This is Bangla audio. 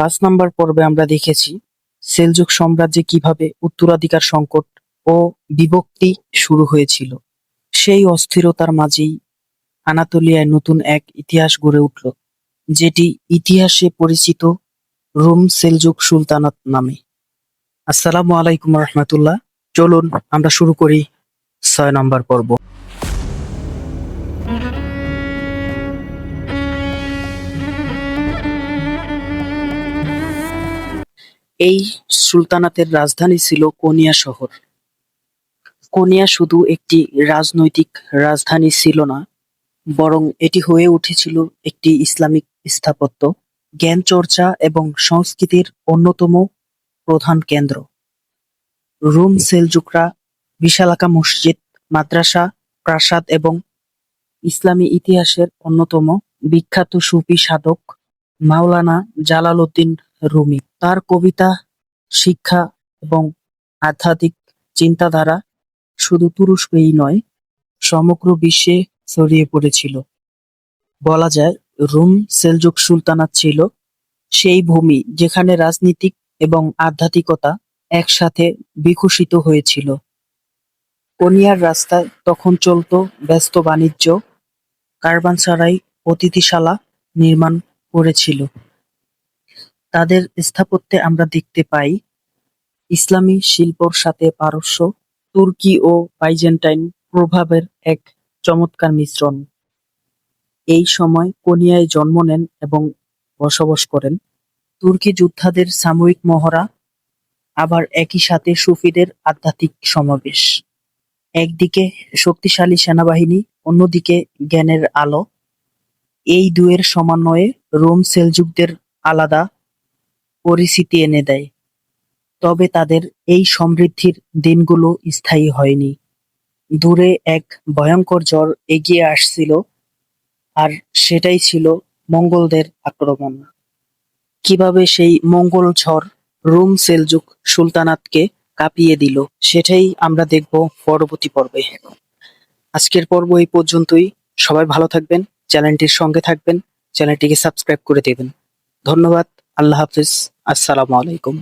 পাঁচ নম্বর পর্বে আমরা দেখেছি সেলজুক সাম্রাজ্যে কীভাবে উত্তরাধিকার সংকট ও বিভক্তি শুরু হয়েছিল। সেই অস্থিরতার মাঝেই আনাতোলিয়ায় নতুন এক ইতিহাস গড়ে উঠল, যেটি ইতিহাসে পরিচিত রোম সেলজুক সুলতানাত নামে। আসসালামু আলাইকুম রহমতুল্লাহ। চলুন আমরা শুরু করি ছয় নম্বর পর্ব। এই সুলতানাতের রাজধানী ছিল কোনিয়া শহর। কোনিয়া শুধু একটি রাজনৈতিক রাজধানী ছিল না, বরং এটি হয়ে উঠেছিল একটি ইসলামিক স্থাপত্য জ্ঞান চর্চা এবং সংস্কৃতির অন্যতম প্রধান কেন্দ্র। রোম সেলজুকরা, বিশালাকা মসজিদ, মাদ্রাসা, প্রাসাদ এবং ইসলামী ইতিহাসের অন্যতম বিখ্যাত সুফি সাধক মাওলানা জালালউদ্দিন রুমি। তার কবিতা, শিক্ষা এবং আধ্যাত্মিক চিন্তাধারা শুধু তুরস্কেই নয়, সমগ্র বিশ্বে ছড়িয়ে পড়েছিল। বলা যায়, রুম সেলজুক সুলতানাত ছিল সেই ভূমি যেখানে রাজনীতিক এবং আধ্যাত্মিকতা একসাথে বিকশিত হয়েছিল। কোনিয়ার রাস্তায় তখন চলত ব্যস্ত বাণিজ্য, কারবানসারাই অতিথিশালা নির্মাণ করেছিল। তাদের স্থাপত্যে আমরা দেখতে পাই ইসলামী শিল্পর সাথে পারস্য, তুর্কি ও বাইজেন্টাইন প্রভাবের এক চমৎকার মিশ্রণ। এই সময় কোনিয়ায় জন্ম নেন এবং বসবাস করেন। তুর্কি যোদ্ধাদের সাময়িক মহড়া, আবার একই সাথে সুফিদের আধ্যাত্মিক সমাবেশ। একদিকে শক্তিশালী সেনাবাহিনী, অন্যদিকে জ্ঞানের আলো। এই দুয়ের সমন্বয়ে রোম সেলজুকদের আলাদা পরিস্থিতি এনে দেয়। তবে তাদের এই সমৃদ্ধির দিনগুলো স্থায়ী হয়নি। দূরে এক ভয়ঙ্কর ঝড় এগিয়ে আসছিল আর সেটাই ছিল মঙ্গলদের আক্রমণ। কীভাবে সেই মঙ্গল ঝড় রোম সেলজুক সুলতানাতকে কাঁপিয়ে দিল, সেটাই আমরা দেখব পরবর্তী পর্বে। আজকের পর্ব এই পর্যন্তই। সবাই ভালো থাকবেন, চ্যানেলটির সঙ্গে থাকবেন, চ্যানেলটিকে সাবস্ক্রাইব করে দেবেন। ধন্যবাদ, আল্লাহ হাফিজ। আসসালামু আলাইকুম।